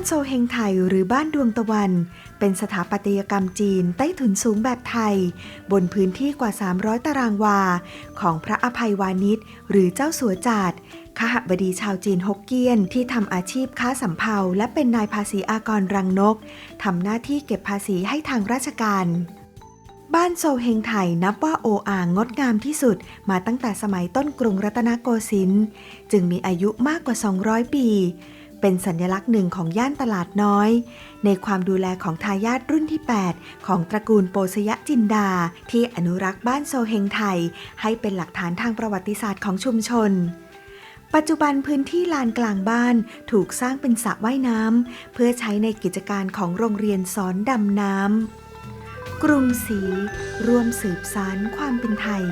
านโซเฮงไทยหรือบ้านดวงตะวัน เป็นสถาปัตยกรรมจีนใต้ถุนสูงแบบไทย บนพื้นที่กว่า 300 ตารางวา ของพระอภัยวานิชหรือเจ้าสัวจาดขหบดีชาวจีนฮกเกี้ยนที่ทำอาชีพค้าสำเภาและเป็นนายภาษีอากรรังนกทำหน้าที่เก็บภาษีให้ทางราชการบ้านโซเฮงไทยนับว่าโออ่างงดงามที่สุดมาตั้งแต่สมัยต้นกรุงรัตนโกสินทร์จึงมีอายุมากกว่า 200 ปี เป็นสัญลักษณ์หนึ่งของย่านตลาดน้อย ในความดูแลของทายาทรุ่นที่ 8 ของตระกูลโปสยะจินดา ที่อนุรักษ์บ้านโซเฮงไทย ให้เป็นหลักฐานทางประวัติศาสตร์ของชุมชน ปัจจุบันพื้นที่ลานกลางบ้านถูกสร้างเป็นสระว่ายน้ำเพื่อใช้ในกิจการของโรงเรียนสอนดำน้ำกรุงศรีร่วมสืบสารความเป็นไทย